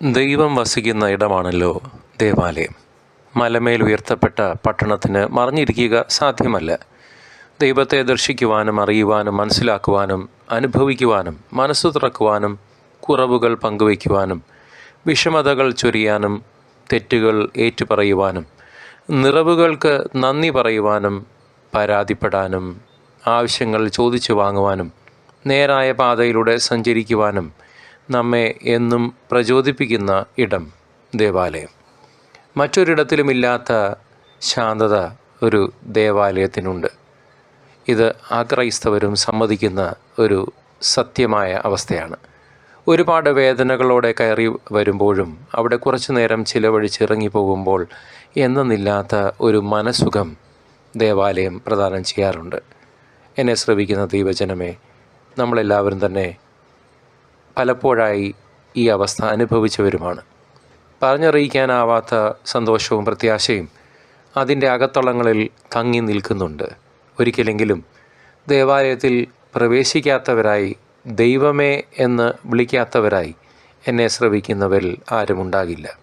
ദൈവം വസിക്കുന്ന ഇടമാണല്ലോ ദേവാലയം. മലമേൽ ഉയർത്തപ്പെട്ട പട്ടണത്തിന് മറിഞ്ഞിരിക്കുക സാധ്യമല്ല. ദൈവത്തെ ദർശിക്കുവാനും അറിയുവാനും മനസ്സിലാക്കുവാനും അനുഭവിക്കുവാനും മനസ്സ് തുറക്കുവാനും കുറവുകൾ പങ്കുവയ്ക്കുവാനും വിഷമതകൾ ചൊരിയാനും തെറ്റുകൾ ഏറ്റുപറയുവാനും നിറവുകൾക്ക് നന്ദി പറയുവാനും പരാതിപ്പെടാനും ആവശ്യങ്ങൾ ചോദിച്ചു വാങ്ങുവാനും നേരായ പാതയിലൂടെ സഞ്ചരിക്കുവാനും നമ്മെ എന്നും പ്രചോദിപ്പിക്കുന്ന ഇടം ദേവാലയം. മറ്റൊരിടത്തിലുമില്ലാത്ത ശാന്തത ഒരു ദേവാലയത്തിനുണ്ട്. ഇത് അക്രൈസ്തവരും സമ്മതിക്കുന്ന ഒരു സത്യമായ അവസ്ഥയാണ്. ഒരുപാട് വേദനകളോടെ കയറി വരുമ്പോഴും അവിടെ കുറച്ചു നേരം ചിലവഴിച്ച് ഇറങ്ങിപ്പോകുമ്പോൾ എന്നെന്നില്ലാത്ത ഒരു മനസുഖം ദേവാലയം പ്രദാനം ചെയ്യാറുണ്ട്. എന്നെ ശ്രവിക്കുന്ന ദൈവജനമേ നമ്മളെല്ലാവരും തന്നെ പലപ്പോഴായി ഈ അവസ്ഥ അനുഭവിച്ചവരുമാണ്. പറഞ്ഞറിയിക്കാനാവാത്ത സന്തോഷവും പ്രത്യാശയും അതിന്റെ അകത്തളങ്ങളിൽ തങ്ങി നിൽക്കുന്നുണ്ട്. ഒരിക്കലെങ്കിലും ദേവാലയത്തിൽ പ്രവേശിക്കാത്തവരായി ദൈവമേ എന്ന് വിളിക്കാത്തവരായി എന്നെ ശ്രവിക്കുന്നവരിൽ ആരുമുണ്ടാകില്ല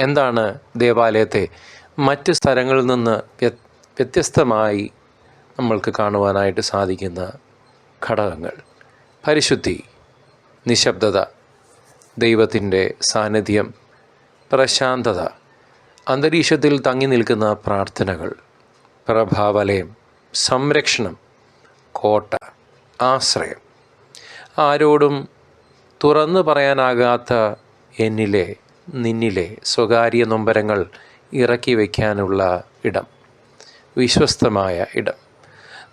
എന്താണ് ദേവാലയത്തെ മറ്റ് സ്ഥലങ്ങളിൽ നിന്ന് വ്യ- വ്യത്യസ്തമായി നമ്മൾക്ക് കാണുവാനായിട്ട് സാധിക്കുന്ന ഘടകങ്ങൾ? പരിശുദ്ധി. നിശബ്ദത ദൈവത്തിന്റെ സാന്നിധ്യം പ്രശാന്തത അന്തരീക്ഷത്തിൽ തങ്ങി നിൽക്കുന്ന പ്രാർത്ഥനകൾ പ്രഭാവലയം സംരക്ഷണം കോട്ട ആശ്രയം. ആരോടും തുറന്നു പറയാനാകാത്ത എന്നിലെ നിന്നിലെ സ്വകാര്യ നൊമ്പരങ്ങൾ ഇറക്കി വയ്ക്കാനുള്ള ഇടം വിശ്വസ്തമായ ഇടം.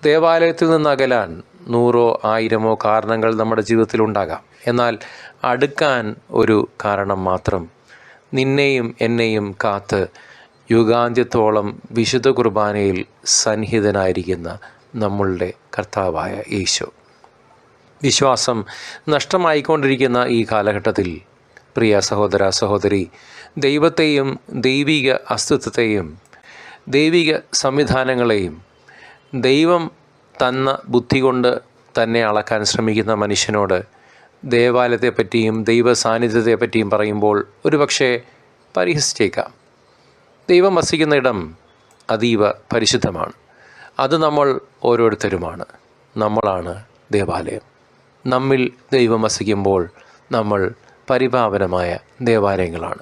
ദേവാലയത്തിൽ നിന്ന് അകലാൻ നൂറോ ആയിരമോ കാരണങ്ങൾ നമ്മുടെ ജീവിതത്തിൽ ഉണ്ടാകാം എന്നാൽ അടുക്കാൻ ഒരു കാരണം മാത്രം നിന്നെയും എന്നെയും കാത്ത് യുഗാന്ത്യത്തോളം വിശുദ്ധ കുർബാനയിൽ സന്നിഹിതനായിരിക്കുന്ന നമ്മളുടെ കർത്താവായ യേശു. വിശ്വാസം നഷ്ടമായിക്കൊണ്ടിരിക്കുന്ന ഈ കാലഘട്ടത്തിൽ പ്രിയ സഹോദര സഹോദരി ദൈവത്തെയും ദൈവിക അസ്തിത്വത്തെയും ദൈവിക സംവിധാനങ്ങളെയും ദൈവം തന്ന ബുദ്ധി കൊണ്ട് തന്നെ അളക്കാൻ ശ്രമിക്കുന്ന മനുഷ്യനോട് ദേവാലയത്തെപ്പറ്റിയും ദൈവ സാന്നിധ്യത്തെപ്പറ്റിയും പറയുമ്പോൾ ഒരുപക്ഷെ പരിഹസിച്ചേക്കാം. ദൈവം വസിക്കുന്ന ഇടം അതീവ പരിശുദ്ധമാണ്. അത് നമ്മൾ ഓരോരുത്തരുമാണ്. നമ്മളാണ് ദേവാലയം. നമ്മിൽ ദൈവം വസിക്കുമ്പോൾ നമ്മൾ പരിപാവനമായ ദേവാലയങ്ങളാണ്.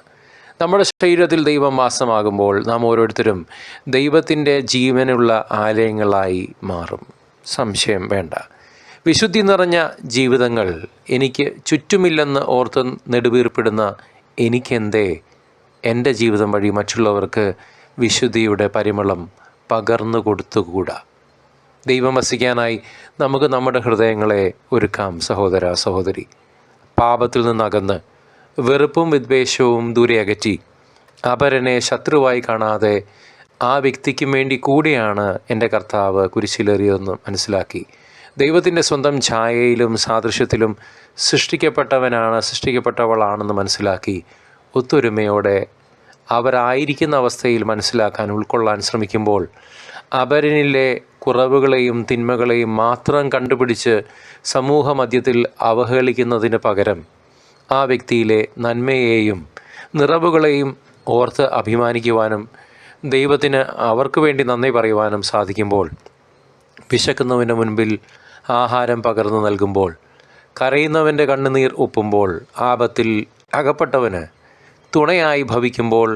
നമ്മുടെ ശരീരത്തിൽ ദൈവം വാസമാകുമ്പോൾ നാം ഓരോരുത്തരും ദൈവത്തിന്റെ ജീവനുള്ള ആലയങ്ങളായി മാറും. സംശയം വേണ്ട. വിശുദ്ധി നിറഞ്ഞ ജീവിതങ്ങൾ എനിക്ക് ചുറ്റുമില്ലെന്ന് ഓർത്ത് നെടുവീർപ്പിടുന്ന എനിക്കെന്തേ? എന്റെ ജീവിതം വഴി മറ്റുള്ളവർക്ക് വിശുദ്ധിയുടെ പരിമളം പകർന്നു കൊടുത്തുകൂടാ? ദൈവം വസിക്കാനായി നമുക്ക് നമ്മുടെ ഹൃദയങ്ങളെ ഒരുക്കാം സഹോദര സഹോദരി. പാപത്തിൽ നിന്നകന്ന് വെറുപ്പും വിദ്വേഷവും ദൂരെ അകറ്റി അപരനെ ശത്രുവായി കാണാതെ ആ വ്യക്തിക്കും വേണ്ടി കൂടിയാണ് എന്റെ കർത്താവ് കുരിശിലേറിയതെന്ന് മനസ്സിലാക്കി. ദൈവത്തിന്റെ സ്വന്തം ഛായയിലും സാദൃശ്യത്തിലും സൃഷ്ടിക്കപ്പെട്ടവനാണ് സൃഷ്ടിക്കപ്പെട്ടവളാണെന്ന് മനസ്സിലാക്കി ഒത്തൊരുമയോടെ അവരായിരിക്കുന്ന അവസ്ഥയിൽ മനസ്സിലാക്കാൻ ഉൾക്കൊള്ളാൻ ശ്രമിക്കുമ്പോൾ അപരനിലെ കുറവുകളെയും തിന്മകളെയും മാത്രം കണ്ടുപിടിച്ച് സമൂഹ മധ്യത്തിൽ അവഹേളിക്കുന്നതിന് പകരം ആ വ്യക്തിയിലെ നന്മയെയും നിറവുകളെയും ഓർത്ത് അഭിമാനിക്കുവാനും ദൈവത്തിന് അവർക്ക് വേണ്ടി നന്ദി പറയുവാനും സാധിക്കുമ്പോൾ വിശക്കുന്നവന്റെ മുൻപിൽ ആഹാരം പകർന്നു നൽകുമ്പോൾ കരയുന്നവന്റെ കണ്ണുനീർ ഒപ്പുമ്പോൾ ആപത്തിൽ അകപ്പെട്ടവന് തുണയായി ഭവിക്കുമ്പോൾ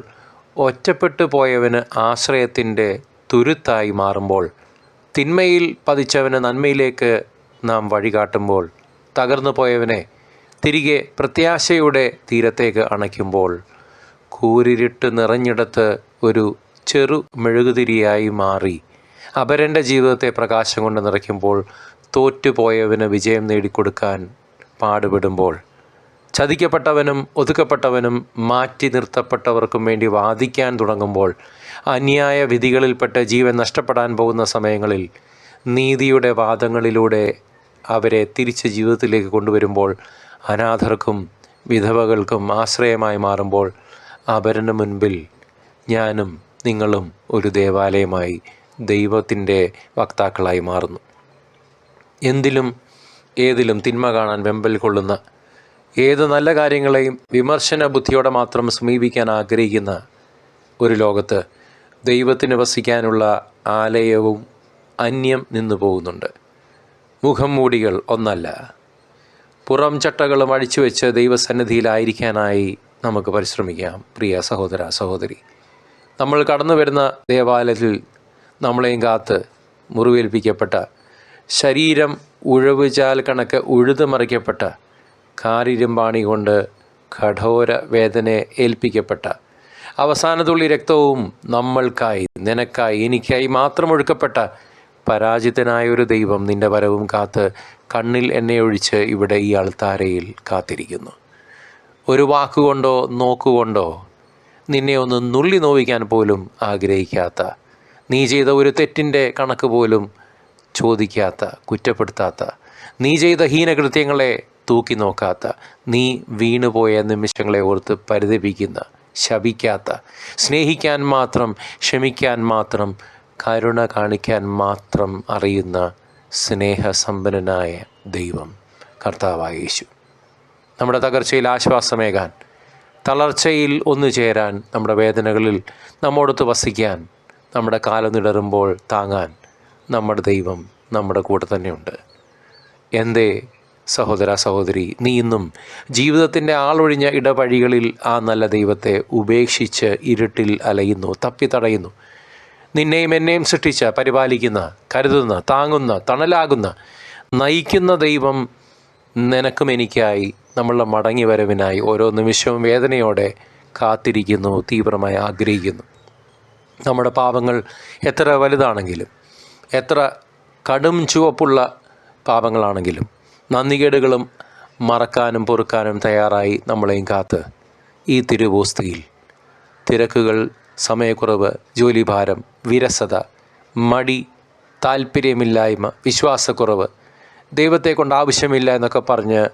ഒറ്റപ്പെട്ടു പോയവന് ആശ്രയത്തിന്റെ തുരുത്തായി മാറുമ്പോൾ തിന്മയിൽ പതിച്ചവന് നന്മയിലേക്ക് നാം വഴികാട്ടുമ്പോൾ തകർന്നു പോയവനെ തിരികെ പ്രത്യാശയുടെ തീരത്തേക്ക് അണയ്ക്കുമ്പോൾ കൂരിരുട്ട് നിറഞ്ഞിടത്ത് ഒരു ചെറു മെഴുകുതിരിയായി മാറി. അപരന്റെ ജീവിതത്തെ പ്രകാശം കൊണ്ട് നിറയ്ക്കുമ്പോൾ തോറ്റുപോയവന് വിജയം നേടിക്കൊടുക്കാൻ പാടുപെടുമ്പോൾ. ചതിക്കപ്പെട്ടവനും ഒതുക്കപ്പെട്ടവനും മാറ്റി നിർത്തപ്പെട്ടവർക്കും വേണ്ടി വാദിക്കാൻ തുടങ്ങുമ്പോൾ അന്യായ വിധികളിൽപ്പെട്ട് ജീവൻ നഷ്ടപ്പെടാൻ പോകുന്ന സമയങ്ങളിൽ നീതിയുടെ വാദങ്ങളിലൂടെ അവരെ തിരിച്ച് ജീവിതത്തിലേക്ക് കൊണ്ടുവരുമ്പോൾ അനാഥർക്കും വിധവകൾക്കും ആശ്രയമായി മാറുമ്പോൾ അവരുടെ മുൻപിൽ ഞാനും നിങ്ങളും ഒരു ദേവാലയമായി ദൈവത്തിന്റെ വക്താക്കളായി മാറുന്നു. എന്തിലും ഏതിലും തിന്മ കാണാൻ വെമ്പൽ കൊള്ളുന്ന ഏത് നല്ല കാര്യങ്ങളെയും വിമർശന ബുദ്ധിയോടെ മാത്രം സമീപിക്കാൻ ആഗ്രഹിക്കുന്ന ഒരു ലോകത്ത് ദൈവത്തിന് വസിക്കാനുള്ള ആലയവും അന്യം നിന്നു പോകുന്നുണ്ട്. മുഖം മൂടികൾ ഒന്നല്ല. പുറം ചട്ടകളും അഴിച്ചു വെച്ച് ദൈവസന്നിധിയിലായിരിക്കാനായി നമുക്ക് പരിശ്രമിക്കാം. പ്രിയ സഹോദര സഹോദരി നമ്മൾ കടന്നു വരുന്ന ദേവാലയത്തിൽ നമ്മളെയും കാത്ത് മുറിവേൽപ്പിക്കപ്പെട്ട ശരീരം ഉഴവുചാൽ കണക്ക് ഉഴുതുമറിക്കപ്പെട്ട കാരിരുമ്പാണി കൊണ്ട് കഠോര വേദനയെ ഏൽപ്പിക്കപ്പെട്ട അവസാന തുള്ളി രക്തവും നമ്മൾക്കായി നിനക്കായി എനിക്കായി മാത്രം ഒഴുക്കപ്പെട്ട പരാജിതനായ ഒരു ദൈവം നിന്റെ വരവും കാത്ത് കണ്ണിൽ എണ്ണയൊഴിച്ച് ഇവിടെ ഈ അൾത്താരയിൽ കാത്തിരിക്കുന്നു. ഒരു വാക്കുകൊണ്ടോ നോക്കുകൊണ്ടോ നിന്നെ ഒന്ന് നുള്ളി നോവിക്കാൻ പോലും ആഗ്രഹിക്കാത്ത നീ ചെയ്ത ഒരു തെറ്റിന്റെ കണക്ക് പോലും ചോദിക്കാത്ത കുറ്റപ്പെടുത്താത്ത നീ ചെയ്ത ഹീനകൃത്യങ്ങളെ തൂക്കി നോക്കാത്ത നീ വീണുപോയ നിമിഷങ്ങളെ ഓർത്ത് പരിതപിക്കുന്ന ശപിക്കാത്ത സ്നേഹിക്കാൻ മാത്രം ക്ഷമിക്കാൻ മാത്രം കരുണ കാണിക്കാൻ മാത്രം അറിയുന്ന സ്നേഹസമ്പന്നനായ ദൈവം കർത്താവായ യേശു. നമ്മുടെ തകർച്ചയിൽ ആശ്വാസമേകാൻ തളർച്ചയിൽ ഒന്നു ചേരാൻ നമ്മുടെ വേദനകളിൽ നമ്മോടൊത്ത് വസിക്കാൻ നമ്മുടെ കാലം നിടറുമ്പോൾ താങ്ങാൻ നമ്മുടെ ദൈവം നമ്മുടെ കൂടെ തന്നെയുണ്ട്. എന്തേ സഹോദര സഹോദരി നീ ഇന്നും ജീവിതത്തിന്റെ ആളൊഴിഞ്ഞ ഇടവഴികളിൽ ആ നല്ല ദൈവത്തെ ഉപേക്ഷിച്ച് ഇരുട്ടിൽ അലയുന്നു തപ്പിത്തടയുന്നു. നിന്നെയും എന്നെയും സൃഷ്ടിച്ച പരിപാലിക്കുന്ന കരുതുന്ന താങ്ങുന്ന തണലാകുന്ന നയിക്കുന്ന ദൈവം നിനക്കും എനിക്കായി നമ്മളുടെ മടങ്ങി വരവിനായി ഓരോ നിമിഷവും വേദനയോടെ കാത്തിരിക്കുന്നു തീവ്രമായി ആഗ്രഹിക്കുന്നു. നമ്മുടെ പാപങ്ങൾ എത്ര വലുതാണെങ്കിലും എത്ര കടും ചുവപ്പുള്ള പാപങ്ങളാണെങ്കിലും നന്ദികേടുകളും മറക്കാനും പൊറുക്കാനും തയ്യാറായി നമ്മളെയും കാത്ത് ഈ തിരുവോസ്തിയിൽ. തിരക്കുകൾ സമയക്കുറവ് ജോലിഭാരം വിരസത മടി താല്പര്യമില്ലായ്മ വിശ്വാസക്കുറവ് ദൈവത്തെ കൊണ്ട് ആവശ്യമില്ല എന്നൊക്കെ പറഞ്ഞ്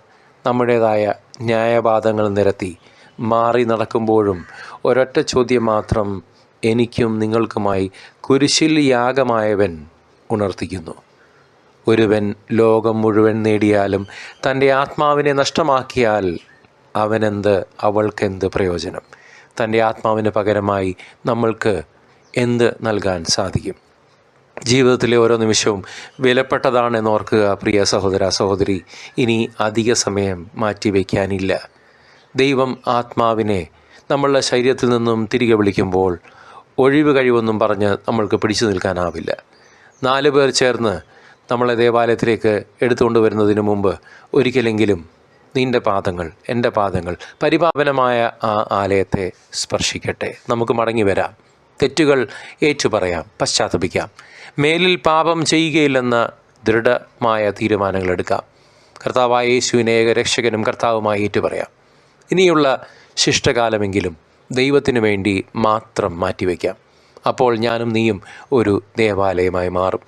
നമ്മുടേതായ ന്യായവാദങ്ങൾ നിരത്തി മാറി നടക്കുമ്പോഴും ഒരൊറ്റ ചോദ്യം മാത്രം എനിക്കും നിങ്ങൾക്കുമായി കുരിശിൽ യാഗമായവൻ ഉണർത്തിക്കുന്നു. ഒരുവൻ ലോകം മുഴുവൻ നേടിയാലും തന്റെ ആത്മാവിനെ നഷ്ടമാക്കിയാൽ അവനെന്ത് അവൾക്കെന്ത് പ്രയോജനം? തന്റെ ആത്മാവിന് പകരമായി നമ്മൾക്ക് എന്ത് നൽകാൻ സാധിക്കും? ജീവിതത്തിലെ ഓരോ നിമിഷവും വിലപ്പെട്ടതാണെന്ന് ഓർക്കുക പ്രിയ സഹോദര സഹോദരി. ഇനി അധിക സമയം മാറ്റിവെക്കാനില്ല ദൈവം ആത്മാവിനെ നമ്മളുടെ ശരീരത്തിൽ നിന്നും തിരികെ വിളിക്കുമ്പോൾ ഒഴിവ് കഴിവൊന്നും പറഞ്ഞ് നമ്മൾക്ക് പിടിച്ചു നിൽക്കാനാവില്ല. നാല് പേർ ചേർന്ന് നമ്മളെ ദേവാലയത്തിലേക്ക് എടുത്തുകൊണ്ട് വരുന്നതിന് മുമ്പ് ഒരിക്കലെങ്കിലും നിന്റെ പാദങ്ങൾ എന്റെ പാദങ്ങൾ പരിപാവനമായ ആ ആലയത്തെ സ്പർശിക്കട്ടെ. നമുക്ക് മടങ്ങി വരാം. തെറ്റുകൾ ഏറ്റുപറയാം പശ്ചാത്തപിക്കാം. മേലിൽ പാപം ചെയ്യുകയില്ലെന്ന് ദൃഢമായ തീരുമാനങ്ങൾ എടുക്കാം. കർത്താവായ യേശുവിനെ രക്ഷകനും കർത്താവുമായി ഏറ്റുപറയാം. ഇനിയുള്ള ശിഷ്ടകാലമെങ്കിലും ദൈവത്തിനു വേണ്ടി മാത്രം മാറ്റിവെക്കാം. അപ്പോൾ ഞാനും നീയും ഒരു ദേവാലയമായി മാറും.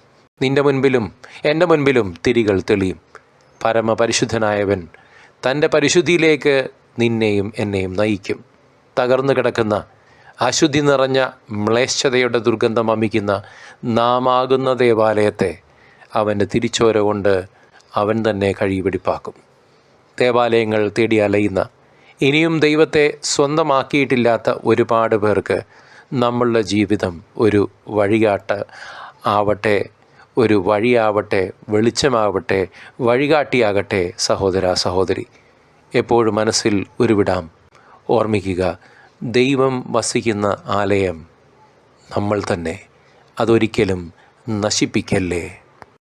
നിന്റെ മുൻപിലും എന്റെ മുൻപിലും തിരികൾ തെളിയും. പരമപരിശുദ്ധനായവൻ തന്റെ പരിശുദ്ധിയിലേക്ക് നിന്നെയും എന്നെയും നയിക്കും. തകർന്നു കിടക്കുന്ന അശുദ്ധി നിറഞ്ഞ മ്ലേച്ഛതയുടെ ദുർഗന്ധം അമിക്കുന്ന നാമാകുന്ന ദേവാലയത്തെ അവന്റെ തിരിച്ചോര കൊണ്ട് അവൻ തന്നെ കഴിപിടിപ്പാക്കും ദേവാലയങ്ങൾ തേടി അലയുന്ന ഇനിയും ദൈവത്തെ സ്വന്തമാക്കിയിട്ടില്ലാത്ത ഒരുപാട് പേർക്ക് നമ്മളുടെ ജീവിതം ഒരു വഴികാട്ട് ആവട്ടെ ഒരു വഴിയാവട്ടെ വെളിച്ചമാവട്ടെ വഴികാട്ടിയാകട്ടെ സഹോദര സഹോദരി. എപ്പോഴും മനസ്സിൽ ഉരുവിടാം. ഓർമ്മിക്കുക ദൈവം വസിക്കുന്ന ആലയം നമ്മൾ തന്നെ. അതൊരിക്കലും നശിപ്പിക്കല്ലേ?